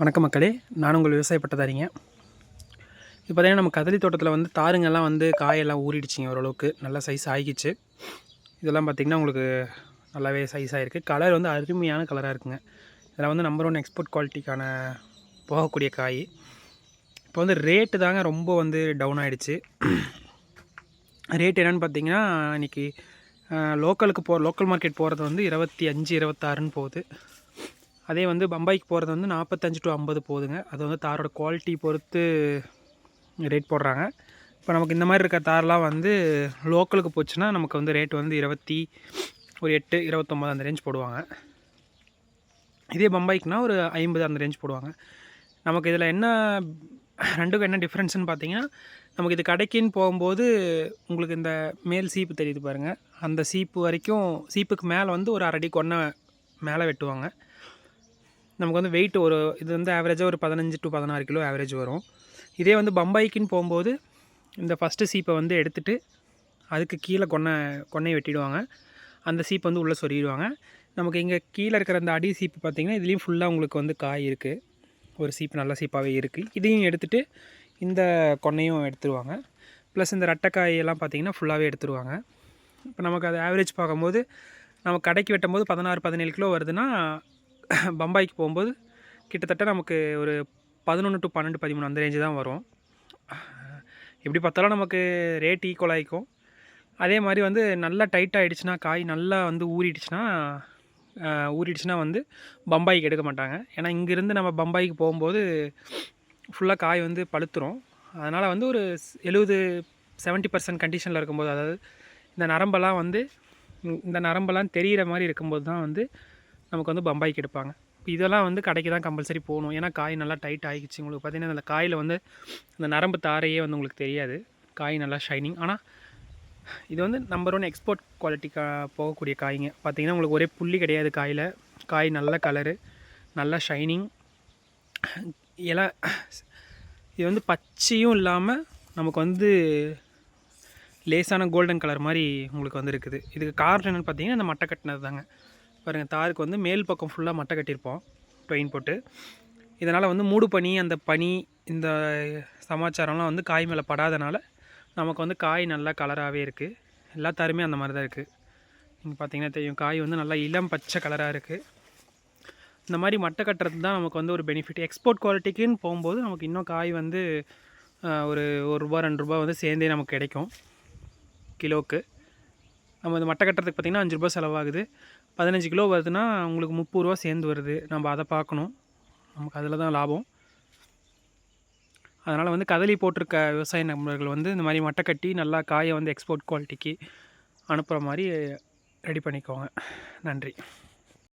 வணக்கம் மக்களே நான் உங்கள் விவசாய பட்டதாரிங்க. இப்போ பார்த்தீங்கன்னா நம்ம கதலி தோட்டத்தில் வந்து தாருங்கெல்லாம் வந்து காயெல்லாம் ஊறிடுச்சிங்க ஓரளவுக்கு. நல்லா சைஸ் ஆகிடுச்சு இதெல்லாம் பார்த்திங்கன்னா உங்களுக்கு நல்லாவே சைஸ் ஆகிருக்கு கலர் வந்து அருமையான கலராக இருக்குங்க. இதெல்லாம் வந்து நம்பர் ஒன் எக்ஸ்போர்ட் குவாலிட்டிக்கான போகக்கூடிய காய். இப்போ வந்து ரேட்டு தாங்க ரொம்ப வந்து டவுன் ஆகிடுச்சு ரேட் என்னென்னு பார்த்தீங்கன்னா இன்றைக்கி லோக்கலுக்கு போ லோக்கல் மார்க்கெட் போகிறது வந்து இருபத்தி அஞ்சு இருபத்தாறுன்னு போகுது. அதே வந்து பம்பாய்க்கு போகிறது வந்து நாற்பத்தஞ்சு டு ஐம்பது போகுதுங்க அது வந்து தாரோட குவாலிட்டி பொறுத்து ரேட் போடுறாங்க. இப்போ நமக்கு இந்த மாதிரி இருக்க தார்லாம் வந்து லோக்கலுக்கு போச்சுன்னா நமக்கு வந்து ரேட் வந்து இருபத்தி ஒரு எட்டு இருபத்தொம்பது அந்த ரேஞ்ச் போடுவாங்க. இதே பம்பாய்க்குனா ஒரு ஐம்பது அந்த ரேஞ்ச் போடுவாங்க. நமக்கு இதில் என்ன ரெண்டுக்கும் என்ன டிஃப்ரென்ஸ்னு பார்த்தீங்கன்னா நமக்கு இது கடைக்குன்னு போகும்போது உங்களுக்கு இந்த மேல் சீப்பு தெரியுது பாருங்கள் அந்த சீப்பு வரைக்கும் சீப்புக்கு மேலே வந்து ஒரு அரடி கொன்னை மேலே வெட்டுவாங்க. நமக்கு வந்து வெயிட் ஒரு இது வந்து ஆவரேஜாக ஒரு பதினஞ்சு டு பதினாறு கிலோ ஆவரேஜ் வரும். இதே வந்து பம்பாய்க்குன்னு போகும்போது இந்த ஃபஸ்ட்டு சீப்பை வந்து எடுத்துகிட்டு அதுக்கு கீழே கொன்னை கொன்னையை வெட்டிடுவாங்க. அந்த சீப்பை வந்து உள்ளே சொருகிடுவாங்க. நமக்கு இங்கே கீழே இருக்கிற அந்த அடி சீப்பு பார்த்திங்கன்னா இதுலேயும் ஃபுல்லாக உங்களுக்கு வந்து காய் இருக்குது ஒரு சீப்பு நல்ல சீப்பாகவே இருக்குது இதையும் எடுத்துகிட்டு இந்த கொன்னையும் எடுத்துருவாங்க. ப்ளஸ் இந்த ரட்டைக்காயெல்லாம் பார்த்திங்கன்னா ஃபுல்லாகவே எடுத்துருவாங்க. இப்போ நமக்கு அது ஆவரேஜ் பார்க்கும்போது நம்ம கடைக்கு வெட்டும் போது பதினாறு பதினேழு கிலோ வருதுன்னா பம்பாய்க்கு போகும்போது கிட்டத்தட்ட நமக்கு ஒரு பதினொன்று டு பன்னெண்டு பதிமூணு அந்த ரேஞ்சு தான் வரும். எப்படி பார்த்தாலும் நமக்கு ரேட் ஈக்குவல் ஆகிக்கும் அதே மாதிரி வந்து நல்லா டைட் ஆகிடுச்சுன்னா காய் நல்லா வந்து ஊறிடுச்சுன்னா ஊறிடுச்சுன்னா வந்து பம்பாய்க்கு எடுக்க மாட்டாங்க. ஏன்னா இங்கேருந்து நம்ம பம்பாய்க்கு போகும்போது ஃபுல்லாக காய் வந்து பழுத்துரும். அதனால் வந்து ஒரு எழுபது செவன்ட்டி பர்சன்ட் கண்டிஷனில் இருக்கும்போது அதாவது இந்த நரம்பெல்லாம் வந்து இந்த நரம்பெல்லாம் தெரிகிற மாதிரி இருக்கும்போது தான் வந்து நமக்கு வந்து பம்பாய்க்கு எடுப்பாங்க இப்போ இதெல்லாம் வந்து கடைக்கு தான் கம்பல்சரி போகணும். ஏன்னா காய் நல்லா டைட் ஆகிடுச்சு உங்களுக்கு பார்த்திங்கன்னா அந்த காயில் வந்து அந்த நரம்பு தாரையே வந்து உங்களுக்கு தெரியாது. காய் நல்லா ஷைனிங் ஆனால் இது வந்து நம்பர் ஒன் எக்ஸ்போர்ட் குவாலிட்டிக்கா போகக்கூடிய காய்ங்க. பார்த்திங்கன்னா உங்களுக்கு ஒரே புள்ளி கிடையாது காயில். காய் நல்ல கலரு நல்ல ஷைனிங் இலை இது வந்து பச்சையும் இல்லாமல் நமக்கு வந்து லேசான கோல்டன் கலர் மாதிரி உங்களுக்கு வந்து இருக்குது. இதுக்கு காரணம் என்னென்னு பார்த்தீங்கன்னா இந்த மட்டை கட்டினது தாங்க பாருங்கள் தாருக்கு வந்து மேல் பக்கம் ஃபுல்லாக மட்டை கட்டியிருப்போம் ட்ரெயின் போட்டு. இதனால் வந்து மூடு பனி அந்த பனி இந்த சமாச்சாரம்லாம் வந்து காய் மேலே படாதனால நமக்கு வந்து காய் நல்லா கலராகவே இருக்குது எல்லா தாருமே அந்த மாதிரி தான் இருக்குது நீங்கள் பார்த்தீங்கன்னா தெரியும் காய் வந்து நல்லா இளம் பச்சை கலராக இருக்குது இந்த மாதிரி மட்டை கட்டுறது தான் நமக்கு வந்து ஒரு பெனிஃபிட் எக்ஸ்போர்ட் குவாலிட்டிக்குன்னு போகும்போது நமக்கு இன்னும் காய் வந்து ஒரு ஒரு ரூபா ரெண்டு ரூபா வந்து சேர்ந்தே நமக்கு கிடைக்கும் கிலோவுக்கு நம்ம இந்த மட்டை கட்டுறதுக்கு பார்த்திங்கன்னா அஞ்சு ரூபா செலவாகுது. பதினஞ்சு கிலோ வருதுன்னா உங்களுக்கு முப்பது ரூபா சேர்ந்து வருது. நம்ம அதை பார்க்கணும். நமக்கு அதில் தான் லாபம். அதனால் வந்து கதலி போட்டிருக்க விவசாய நண்பர்கள் வந்து இந்த மாதிரி மட்டை கட்டி நல்லா காயை வந்து எக்ஸ்போர்ட் குவாலிட்டிக்கு அனுப்புகிற மாதிரி ரெடி பண்ணிக்கோங்க. நன்றி.